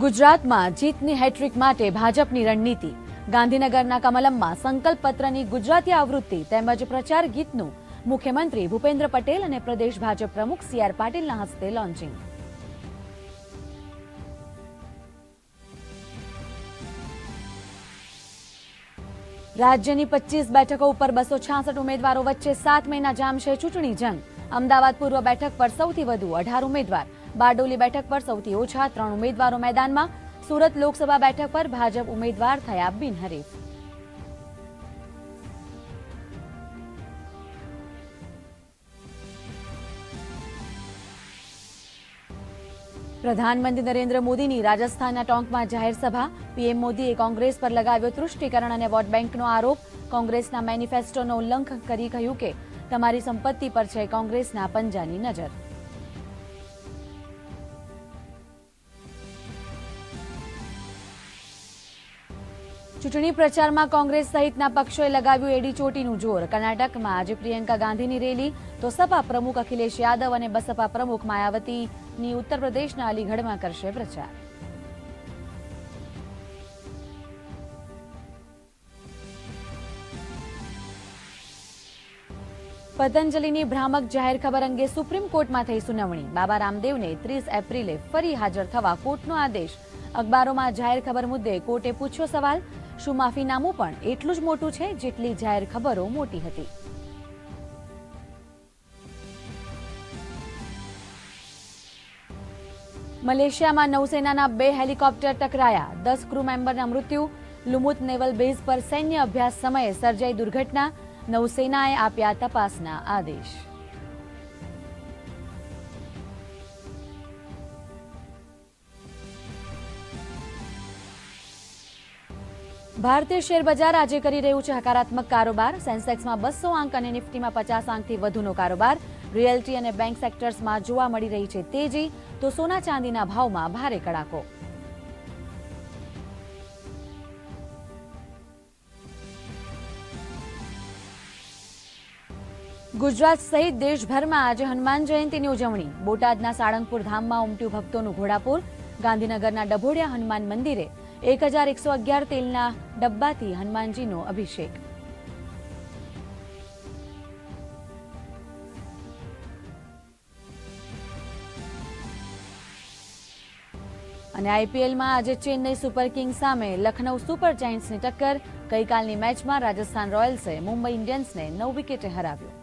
ગુજરાતમાં જીતની હેટ્રિક માટે ભાજપની રણનીતિ. ગાંધીનગરના કમલમમાં સંકલ્પ પત્રની ગુજરાતી આવૃત્તિ તેમજ પ્રચાર ગીતનું મુખ્યમંત્રી ભૂપેન્દ્ર પટેલ અને પ્રદેશ ભાજપ પ્રમુખ સી આર પાટીલના હસ્તે લોન્ચિંગ. રાજ્યની પચીસ બેઠકો ઉપર બસો છાસઠ ઉમેદવારો વચ્ચે સાત મહિના જામશે ચૂંટણી જંગ. અમદાવાદ પૂર્વ બેઠક પર સૌથી વધુ અઢાર ઉમેદવાર બારડોલી બેઠક પર સૌથી ઓછા ત્રણ ઉમેદવારો મેદાનમાં. સુરત લોકસભા બેઠક પર ભાજપ ઉમેદવાર થયા બિનહરીફ. પ્રધાનમંત્રી નરેન્દ્ર મોદીની રાજસ્થાનના ટોંકમાં જાહેર સભા. પીએમ મોદીએ કોંગ્રેસ પર લગાવ્યો તૃષ્ટિકરણ અને વોટ બેંકનો આરોપ. કોંગ્રેસના મેનિફેસ્ટોનો ઉલ્લંઘન કરી કહ્યું કે તમારી સંપત્તિ પર છે કોંગ્રેસના પંજાની નજર. ચૂંટણી પ્રચારમાં કોંગ્રેસ સહિતના પક્ષોએ લગાવ્યું એડીચોટીનું જોર. કર્ણાટકમાં આજે પ્રિયંકા ગાંધીની રેલી, તો સપા પ્રમુખ અખિલેશ યાદવ અને બસપા પ્રમુખ માયાવતીની ઉત્તર પ્રદેશના અલીગઢમાં કરશે પ્રચાર. પતંજલિની ભ્રામક જાહેર ખબર અંગે સુપ્રીમ કોર્ટમાં થઈ સુનાવણી. બાબા રામદેવને ત્રીસ એપ્રિલે ફરી હાજર થવા કોર્ટનો આદેશ. અખબારોમાં જાહેર ખબર મુદ્દે કોર્ટે પૂછ્યો સવાલ શું માફીનામું પણ એટલું જ મોટું છે જેટલી જાહેર ખબરો મોટી હતી. મલેશિયામાં નૌસેનાના બે હેલિકોપ્ટર ટકરાયા. દસ ક્રૂ મેમ્બરના મૃત્યુ. લુમુત નેવલ બેઝ પર સૈન્ય અભ્યાસ સમયે સર્જાઈ દુર્ઘટના. નૌસેનાએ આપ્યા તપાસના આદેશ. ભારતીય શેર બજાર આજે કરી રહ્યું છે હકારાત્મક કારોબાર. સેન્સેક્સમાં બસો આંક અને નિફ્ટીમાં પચાસ આંકથી વધુનો કારોબાર. રિયલ્ટી અને બેંક સેક્ટર્સમાં જોવા મળી રહી છે તેજી. તો સોના ચાંદીના ભાવમાં ભારે કડાકો. ગુજરાત સહિત દેશભરમાં આજે હનુમાન જયંતીની ઉજવણી. બોટાદના સાળંગપુર ધામમાં ઉમટ્યું ભક્તોનું ઘોડાપુર. ગાંધીનગરના ડભોડિયા હનુમાન મંદિરે એક હજાર એકસો અગિયાર તેલના ડબ્બાથી હનુમાનજીનો અભિષેક. અને આઈપીએલમાં આજે ચેન્નઈ સુપર કિંગ્સ સામે લખનૌ સુપર જાયન્ટ્સની ટક્કર. ગઈકાલની મેચમાં રાજસ્થાન રોયલ્સે મુંબઈ ઇન્ડિયન્સને નવ વિકેટે હરાવ્યું.